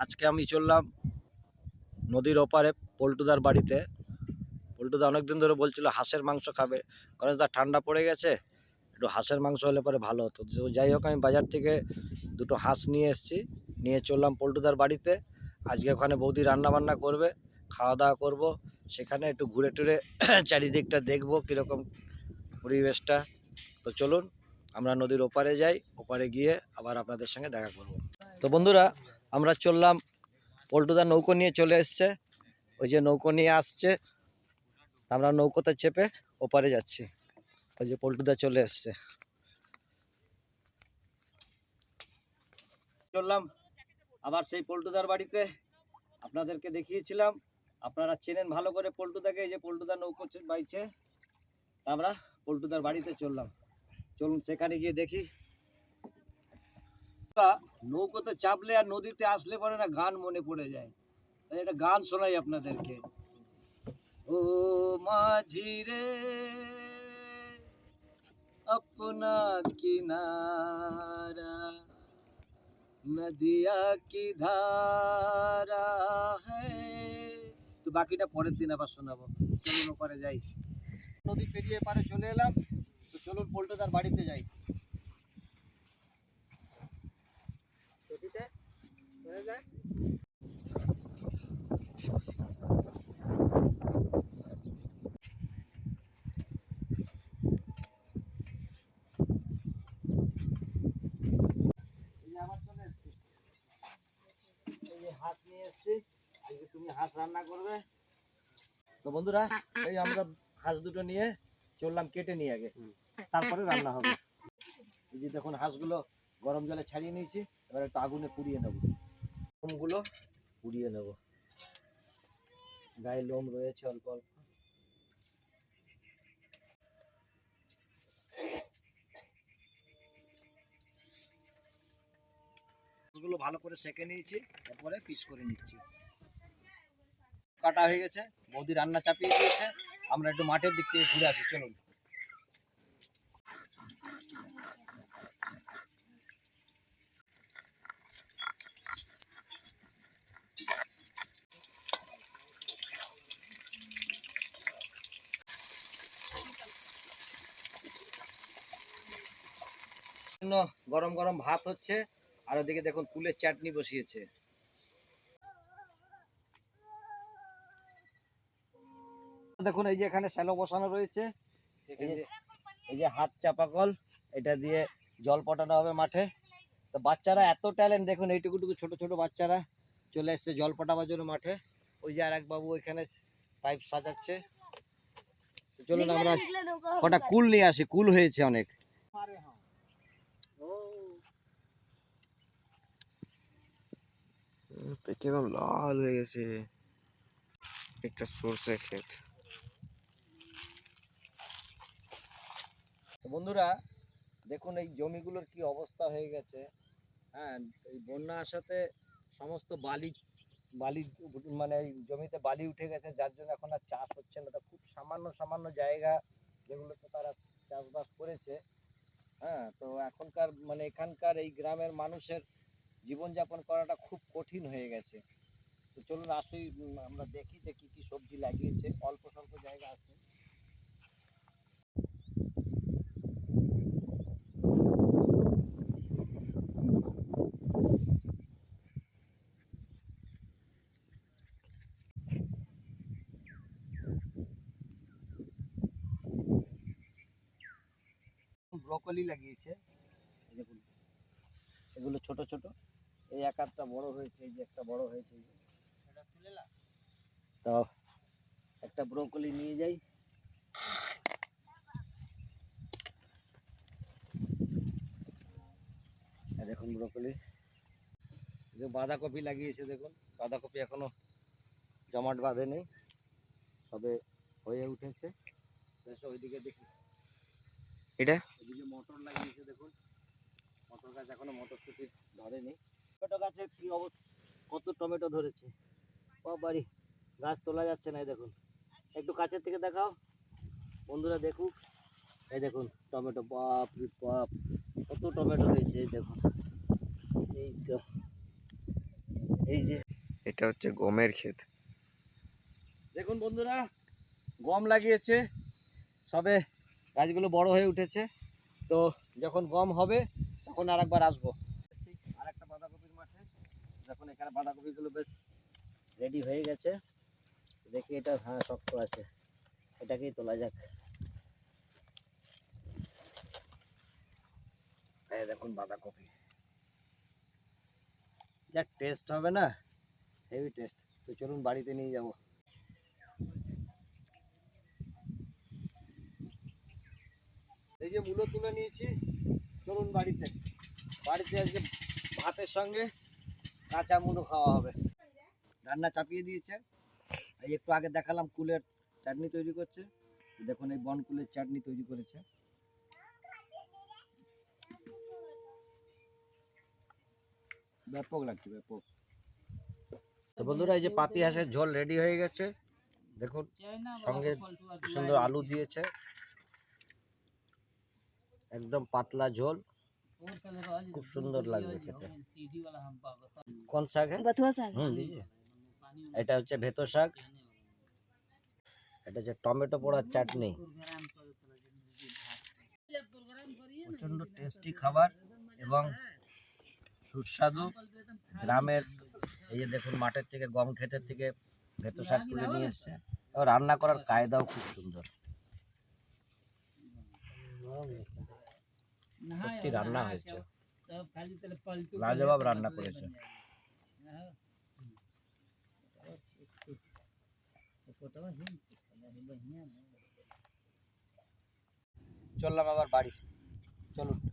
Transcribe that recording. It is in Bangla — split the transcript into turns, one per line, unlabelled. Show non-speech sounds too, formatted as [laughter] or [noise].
আজকে আমি চললাম নদীর ওপারে পল্টুদার বাড়িতে। পল্টুদা অনেকদিন ধরে বলছিল হাঁসের মাংস খাবে। কারণ তার ঠান্ডা পড়ে গেছে, একটু হাঁসের মাংস হলে পরে ভালো হতো। তো যাই হোক, আমি বাজার থেকে দুটো হাঁস নিয়ে এসেছি, নিয়ে চললাম পল্টুদার বাড়িতে। আজকে ওখানে বৌদি রান্না বান্না করবে, খাওয়া দাওয়া করব। সেখানে একটু ঘুরে টুরে [clears throat] চারিদিকটা দেখব কীরকম পরিবেশটা। তো চলুন, আমরা নদীর ওপারে যাই, ওপারে গিয়ে আবার আপনাদের সঙ্গে দেখা করব। তো বন্ধুরা আমরা চললাম পল্টুদার নৌকো নিয়ে চলে এসছে। ওই যে নৌকো নিয়ে আসছে, আমরা নৌকোতে চেপে ওপারে যাচ্ছি। ওই যে পল্টুদা চলে এসছে। চললাম, আবার সেই পল্টুদার বাড়িতে আপনাদেরকে দেখিয়েছিলাম। আপনারা চেনেন ভালো করে পল্টুদাকে, এই যে পল্টুদা নৌকো বাইছে আমরা পল্টুদার বাড়িতে চললাম। চলুন সেখানে গিয়ে দেখি। নৌকোতে চাপলে আর নদীতে আসলে পরে না গান মনে পড়ে যায় তাই একটা গান শোনাই আপনাদেরকে ও মাঝি রে अपना किनारा নদিয়া কি ধারা হ্যায় তো বাকিটা পরের দিন আবার শোনাবো চলুন ওপারে যাই নদী পেরিয়ে পারে চলে এলাম তো চলুন পোল্টোদার বাড়িতে যাই নদীতে হয়ে যায়। হাঁস নিয়ে এসছি। আজকে তুমি হাঁস রান্না করবে। তো বন্ধুরা এই আমরা হাঁস দুটো নিয়ে চললাম কেটে নিয়ে আগে। তারপরে রান্না হবে। এই যে দেখুন হাঁসগুলো গরম জলে ছাড়িয়ে নিয়েছি এবার একটু আগুনে পুড়িয়ে নেব। লোমগুলো পুড়িয়ে নেব। গায়ে লোম রয়েছে অল্প অল্প। মাছগুলো ভালো করে সেকে নিয়েছি তারপরে পিস করে নিচ্ছি। কাটা হয়ে গেছে বৌদি রান্না চাপিয়ে দিয়েছে আমরা একটু মাঠের দিক থেকে ঘুরে আসি চলুন। জন্য গরম গরম ভাত হচ্ছে আর ওদিকে দেখুন কুলের চাটনি বসিয়েছে। দেখুন এই যে এখানে শ্যালো বসানো রয়েছে এই যে হাত চাপা কল এটা দিয়ে জল পটানো হবে মাঠে। তো বাচ্চারা এত ট্যালেন্ট দেখুন এইটুকুটুকু ছোট ছোট বাচ্চারা চলে এসছে জল পটাবার জন্য মাঠে। ওই যে আর এক বাবু ওইখানে পাইপ সাজাচ্ছে। চলুন আমরা কটা কুল নিয়ে আসি কুল হয়েছে অনেক।
একদম লাল হয়ে গেছে। একটা সর্ষে ক্ষেত।
বন্ধুরা, দেখুন এই জমিগুলোর কি অবস্থা হয়ে গেছে। হ্যাঁ এই বন্যা আসাতে সমস্ত বালি বালি মানে জমিতে বালি উঠে গেছে, যার জন্য এখন আর চাষ হচ্ছে না। তো খুব সামান্য সামান্য জায়গা যেগুলোতে তারা চাষবাস করেছে। হ্যাঁ তো এখনকার মানে এখানকার এই গ্রামের মানুষের জীবনযাপন করাটা খুব কঠিন হয়ে গেছে। তো চলুন আসুই আমরা দেখি যে কি কি সবজি লাগিয়েছে। অল্প স্বল্প জায়গা আছে। ব্রকলি লাগিয়েছে। এগুলো ছোট ছোট। এই এক আধটা বড় হয়েছে এই যে একটা বড় হয়েছে। যে। তো একটা ব্রকলি নিয়ে যাই। দেখুন ব্রকলি। যে বাঁধাকপি লাগিয়েছে দেখুন। বাঁধাকপি এখনও জমাট বাঁধে নেই তবে হয়ে উঠেছে। ওইদিকে দেখি।
এটা?
এদিকে মটর লাগিয়েছে দেখুন। মটর গাছ এখনও মটরশুটি ধরেনি। টমেটো গাছে কি অবস্থা? কত টমেটো ধরেছে? ও বাড়ি গাছ তোলা যাচ্ছে না এই দেখুন। একটু কাছের থেকে দেখাও। বন্ধুরা দেখুক। এই দেখুন টমেটো বাপ রে বাপ কত টমেটো হয়েছে এই দেখুন। এই তো এই যে।
এটা হচ্ছে গমের ক্ষেত।
দেখুন বন্ধুরা গম লাগিয়েছে। সবে গাছগুলো বড় হয়ে উঠেছে। তো যখন গম হবে তখন আর একবার আসব। আর একটা বাঁধাকপির মাঠে এখানে বাঁধাকপিগুলো বেশ রেডি হয়ে গেছে, দেখি এটা হ্যাঁ শক্ত আছে। এটাকেই তোলা দেখুন বাঁধাকপি। টেস্ট হবে না? হেভি টেস্ট তো চলুন বাড়িতে নিয়ে যাব। এই যে মূলো তুলে নিয়েছি চলুন বাড়িতে। বাড়িতে আজকে ভাতের সঙ্গে কাঁচা মূলো খাওয়া হবে। রান্না চাপিয়ে দিয়েছে। এই একটু আগে দেখালাম কুলের চাটনি তৈরি করছে। দেখুন এই বন কুলের চাটনি তৈরি করেছে। ব্যাপক লাগছে ব্যাপক। তো বন্ধুরা এই যে পাতি হাঁসের ঝোল রেডি হয়ে গেছে। দেখুন সঙ্গে সুন্দর আলু দিয়েছে। একদম পাতলা ঝোল। খুব সুন্দর লাগবে খেতে। কোন শাক এটা হচ্ছে ভেতর শাক। এটা হচ্ছে টমেটো পোড়ার চাটনি। প্রচণ্ড টেস্টি খাবার এবং সুস্বাদু। গ্রামের এই যে দেখুন মাঠের থেকে গম ক্ষেতের থেকে ভেতর শাক তুলে নিয়ে এসছে। রান্না করার কায়দাও খুব সুন্দর। সত্যি রান্না হয়েছে। লাজবাব রান্না করেছে। চললাম আবার বাড়ি। চলুন।